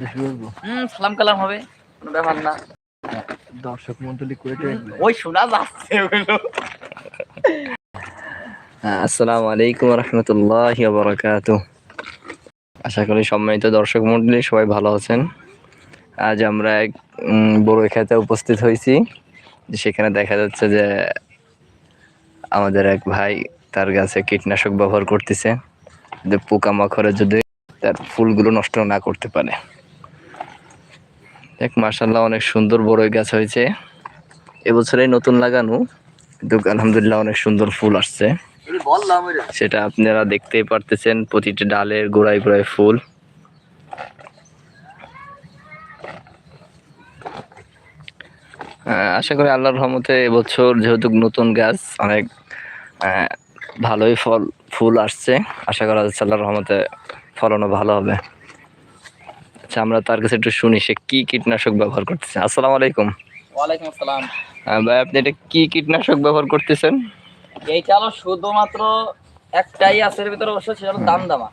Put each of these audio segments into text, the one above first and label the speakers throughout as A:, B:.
A: হুম সালাম কালাম হবে। কোনো ব্যাপার না।
B: দর্শক মন্ডলী করে
A: ওই শোনা যাচ্ছে ওগুলো
C: আসসালামু আলাইকুম রহমতুল্লাহ বরকাত আশা করি সম্মানিত দর্শক মন্ডলী সবাই ভালো আছেন। আজ আমরা এক উম, বড় খেতে উপস্থিত হয়েছি। সেখানে দেখা যাচ্ছে যে আমাদের এক ভাই তার গাছে কীটনাশক ব্যবহার করতেছে। যে পোকামাকড়ে যদি তার ফুলগুলো নষ্ট না করতে পারে। দেখ মার্শাল্লাহ অনেক সুন্দর বড়ই গাছ হয়েছে। এবছরে নতুন লাগানো কিন্তু আলহামদুলিল্লাহ অনেক সুন্দর ফুল আসছে। সেটা আপনারা দেখতেই পারতেছেন প্রতিটি ডালের গোড়ায় গোড়ায় ফুল। আশা করি আল্লাহর রহমতে এবছর যেহেতু নতুন গাছ অনেক আহ, ভালোই ফল ফুল আসছে। আশা করা যাচ্ছে আল্লাহর রহমতে ফলনও ভালো হবে। আচ্ছা আমরা তার কাছে একটু শুনি সে কি কীটনাশক ব্যবহার করতেছে। আসসালামু আলাইকুম।
A: ওয়ালাইকুম আসসালাম।
C: ভাই আপনি এটা কি কীটনাশক ব্যবহার করতেছেন?
A: এইটা হলো শুধুমাত্র একটাই আছে এর ভিতরে অবশ্য সেটা হলো দাম দামা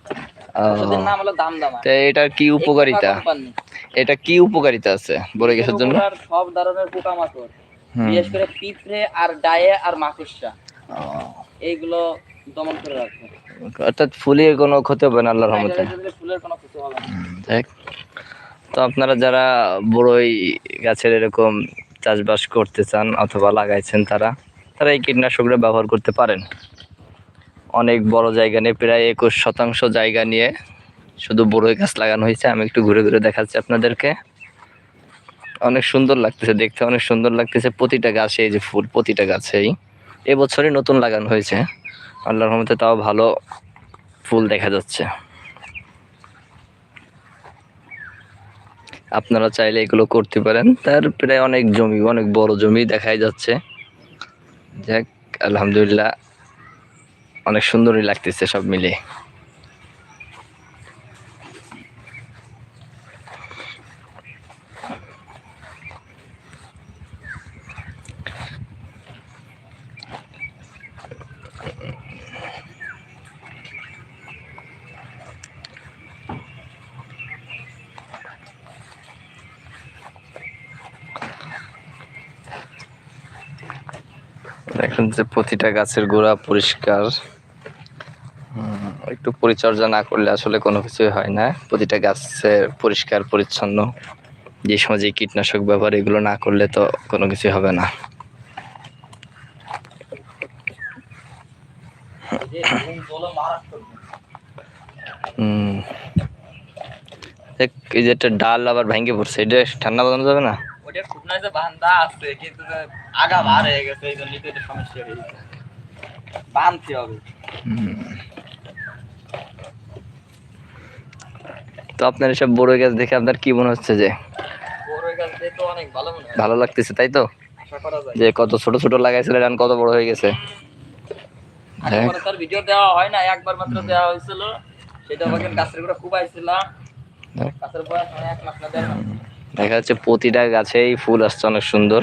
A: ওষুধের নাম হলো
C: তো এটার কি উপকারিতা? এটা কি উপকারিতা আছে বলে জন্য?
A: সব ধরনের পোকামাকড় বিশেষ করে পিঁপড়ে আর ডায়ে আর
C: ও,
A: এইগুলো দমন করে রাখবে
C: অর্থাৎ ফুলের কোনো ক্ষতি হবে না আল্লাহর রহমতে।
A: এটার ফুলের কোনো ক্ষতি হবে না।
C: তো আপনারা যারা বড়ই গাছের এরকম চাষবাস করতে চান অথবা লাগাইছেন তারা তারা এই কীটনাশকটা ব্যবহার করতে পারেন। অনেক বড় জায়গা নিয়ে প্রায় একুশ শতাংশ জায়গা নিয়ে শুধু বড়ই গাছ লাগানো হয়েছে। আমি একটু ঘুরে ঘুরে দেখাচ্ছি আপনাদেরকে। অনেক সুন্দর লাগতেছে দেখতে অনেক সুন্দর লাগতেছে। প্রতিটা গাছে এই যে ফুল প্রতিটা গাছেই। এবছরই নতুন লাগানো হয়েছে। আল্লাহর রহমতে তাও ভালো ফুল দেখা যাচ্ছে। আপনারা চাইলে এগুলো করতে পারেন। তার প্রায় অনেক জমি, অনেক বড় জমি দেখাই যাচ্ছে। যাক, আলহামদুলিল্লাহ, অনেক সুন্দরই লাগতেছে সব মিলে যে প্রতিটা গাছের গোড়া পরিষ্কার। একটু পরিচর্যা না করলে আসলে কোনো কিছুই হয় না। প্রতিটা গাছের পরিষ্কার, পরিচ্ছন্ন। যে সময় যে কীটনাশক ব্যবহার এগুলো না করলে তো কোনো কিছুই হবে না।
A: এই যে
C: একটা ডাল আবার ভেঙে পড়ছে, এটা ঠান্ডা বাজানো যাবে না?
A: ওটা খুবনায় যে বান্ধা আছে কিন্তু আগা বার হয়ে গেছে এই জন্য তো এটা সমস্যা হয়ে গেছে। বাঁধতে হবে।
C: তো আপনার এসব বড় গাছ দেখে আপনার কি মনে হচ্ছে যে?
A: ভালো
C: লাগতেছে তাই তো? যে কত ছোট ছোট লাগাইছিলেন এখন কত বড় হয়ে গেছে।
A: ভিডিও দেওয়া হয় না একবার মাত্র দেওয়া হয়েছিল। সেটা আমাকে গাছের গোড়া খুবাইছিলাম
C: দেখ।
A: গাছের বয়স এক মাস না দেড় মাস।
C: দেখা যাচ্ছে প্রতিটা গাছেই ফুল আসছে অনেক সুন্দর।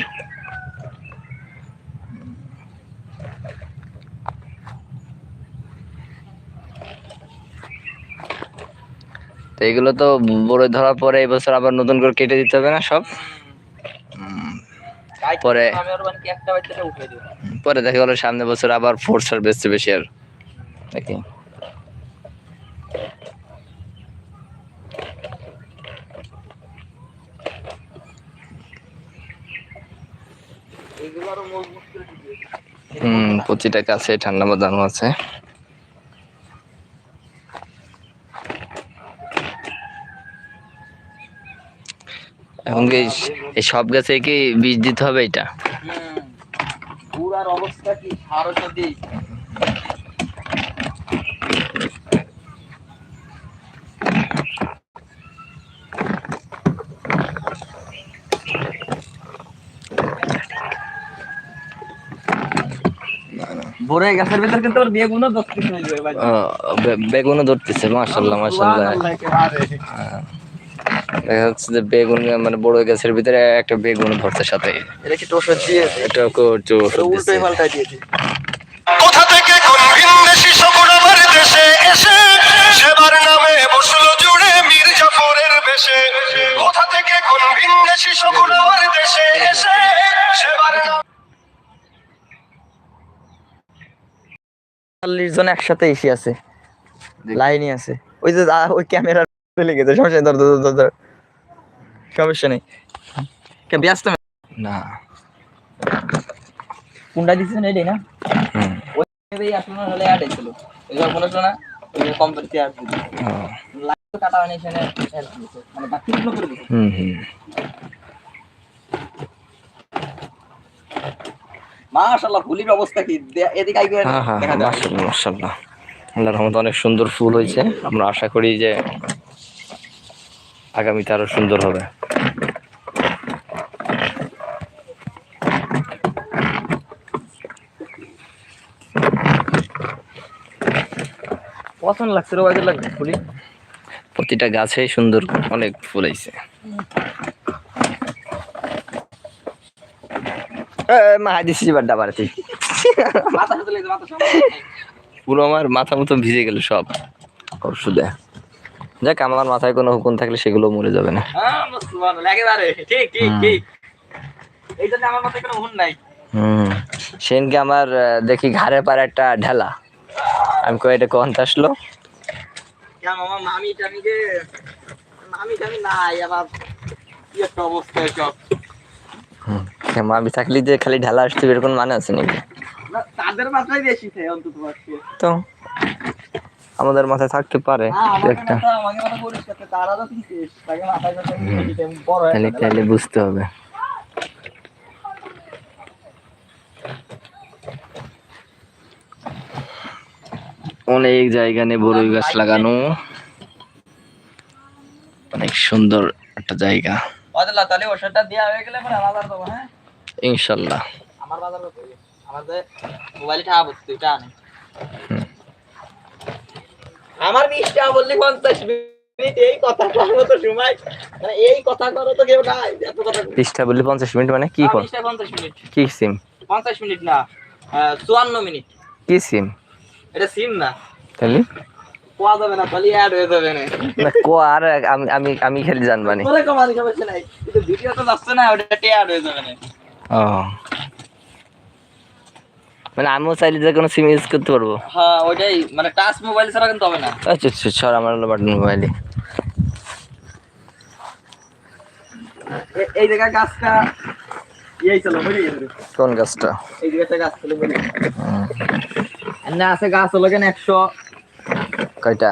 C: তো এগুলো তো বড় ধরার পরে এই বছর আবার নতুন করে কেটে দিতে হবে না সব? পরে-
A: মানে
C: পরে দেখা গেলো সামনে বছর আবার ফোর্স আর বেশি বেশি আর। দেখি
A: এইগুলো আরও মজবুত করে দিবে
C: প্রতিটা কাছে, ঠান্ডা বাদানো আছে। এখন কি এই- সব গাছে কি বীজ দিতে হবে এটা?
A: অবস্থা কি? বড় গাছের ভিতর কিন্তু ওর বেগুনও
C: ধরতেছে মাশাল্লাহ মাশাল্লাহ দেখা যাচ্ছে যে বেগুন মানে বড় গাছের ভিতরে একটা বেগুন ধরছে সাথে।
A: এটা কি ওষুধ দিয়েছে?
C: এটা একটু
A: উল্টোই পাল্টাই দিয়েছে।
D: কোথা থেকে কোন ভিনদেশি শকুন আমার দেশে এসে সেবার নামে বসল জুড়ে মীর জাফরের বেশে। কোথা থেকে কোন ভিনদেশি আমার দেশে এসে সেবারে
C: চল্লিশ জন একসাথে এসে আছে। লাইনই আছে। ওই যে ওই ক্যামেরা চলে গেছে। সমস্যা নেই ধর ধর ধর, ধর। সমস্যা নেই। ব্যস্ত না?
A: কোনটা দিচ্ছেন এটাই না? এই আসলে হলে যে মনে শোনা ওই কোম্পানিতে কাটা মানে মানে করে দিয়েছে।
C: হুম হুম।
A: মাশাআল্লাহ ফুলির অবস্থা কি? এদিকে আই করে
C: হ্যাঁ হ্যাঁ
A: দেখা যায়
C: মাশাল্লাহ মাশাল্লাহ আল্লাহর রহমতে অনেক সুন্দর ফুল হয়েছে। আমরা আশা করি যে আগামীতে আরও সুন্দর হবে।
A: পছন্দ লাগছে ফুলি?
C: প্রতিটা গাছে সুন্দর অনেক ফুল হয়েছে। বাড্ডা বাড়াতে পুরো আমার মাথা মতো ভিজে গেল সব। ওষুধে যাক আমার মাথায় কোনো হুকুম থাকলে সেগুলো মরে যাবে না।
A: হ্যাঁ। ঠিক ঠিক
C: হুম।
A: ঠিক এই জন্য আমার মাথায় কোনো হুন নাই
C: হুম সেদিনকে আমার দেখি ঘাড়ে পারে একটা ঢেলা। আমি কই এটা কখন আসলো?
A: মামি টামিকে মামি টামি নাই আবার কি একটা অবস্থা সব
C: আমি থাকলি যে খালি ঢেলা আসতে এরকম মানে আছে নাকি?
A: তাদের মাথায় বেশি থাকে অন্তত
C: তো আমাদের মাথায় থাকতে পারে
A: হ্যাঁ
C: একটা। তাহলে তাহলে বুঝতে হবে। অনেক জায়গা নিয়ে বড়ই গাছ লাগানো। অনেক সুন্দর একটা জায়গা।
A: তাহলে ওষুধটা দেওয়া হয়ে গেলে বাজার দেবো হ্যাঁ?
C: ইনশাল্লাহ।
A: আমার বাজার যে মোবাইলে টাকা বসতে এটা আনে। আমার বিশ টাকা বললি পঞ্চাশ মিনিট এই কথা করার মতো সময়। মানে এই কথা করো তো কেউ নাই এত কথা
C: পৃষ্ঠা বললি পঞ্চাশ মিনিট মানে কি কর
A: টাকা পঞ্চাশ মিনিট।
C: কি সিম?
A: পঞ্চাশ মিনিট না চুয়ান্ন মিনিট।
C: কি সিম?
A: এটা সিম না।
C: তাহলে?
A: কোয়া যাবে না খালি অ্যাড হয়ে যাবে না।
C: আর আমি আমি আমি খালি জানবানি।
A: ভিডিও তো যাচ্ছে না ওটা অ্যাড হয়ে যাবে না।
C: ও। মানে আমিও চাইলে যে কোনো সিম ইউজ করতে পারব।
A: হ্যাঁ ওইটাই। মানে টাচ মোবাইল ছাড়া কিন্তু হবে না।
C: আচ্ছা আচ্ছা ছড় আমার হলো বাটন মোবাইলে
A: এই জায়গায় গাছটা এই চলো বুঝে গেছে
C: কোন গাছটা?
A: এই জায়গাটা গাছ চলো বুঝে না আছে গাছ হলো কেন একশো
C: কয়টা?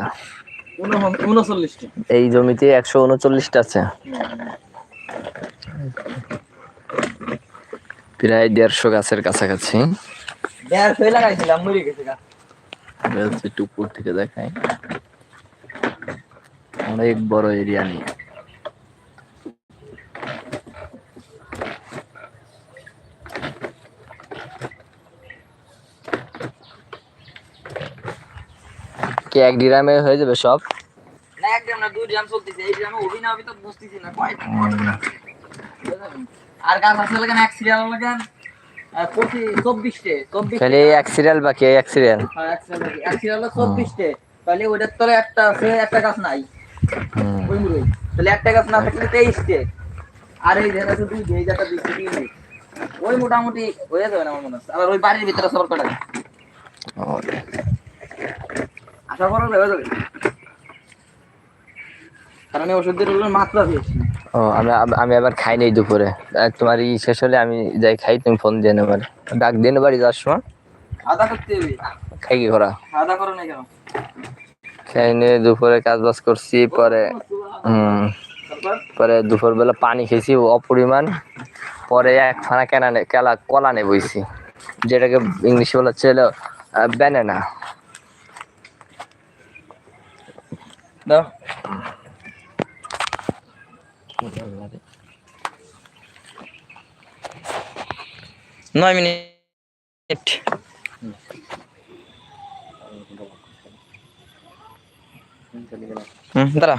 C: এই জমিতে একশো উনচল্লিশটা আছে। প্রায় দেড়শো গাছের কাছাকাছি। উপর থেকে দেখাই। অনেক বড় এরিয়া নিয়ে কি এক ডিরামে হয়ে যাবে সব?
A: না এক ড্রাম না দুই ড্রাম চলতেছে। এই ড্রামে অভিনয় তো বুঝতেছি না কয়টা আর গাছ আছে লাগান এক সিরিয়াল লাগান পঁচিশ চব্বিশটে চব্বিশ
C: খালি এক সিরিয়াল বাকি এক সিরিয়াল
A: হ্যাঁ, এক সিরিয়াল বাকি। এক সিরিয়াল চব্বিশটে। তাহলে ওইটার তলে একটা আছে একটা গাছ নাই। ওই তাহলে একটা গাছ না থাকলে তেইশটে। আর এই যেটা আছে দুই এই যেটা দুই তিন ওই মোটামুটি হয়ে যাবে না আমার মনে হচ্ছে। আবার ওই বাড়ির ভিতরে সবার কটা আশা করা হয়ে যাবে। কারণ এই ওষুধের মাত্রা বেশি।
C: ও আমি আমি আবার খাই নাই দুপুরে। তোমার ই শেষ হলে আমি যাই খাই তুমি ফোন দিয়ে নেবার ডাক দিয়ে নেবার যাওয়ার সময়।
A: আদা করতে হবে।
C: খাই কি করা
A: আদা করো না কেন?
C: খাই নিয়ে দুপুরে কাজ বাজ করছি পরে হম পরে দুপুর বেলা পানি খেয়েছি অপরিমাণ। পরে এক ফানা কেনা কেলা কলা নে বইছি। যেটাকে ইংলিশে বলা ছিল ব্যানানা
A: দাও।
C: নয় মিনিট হুম দাঁড়া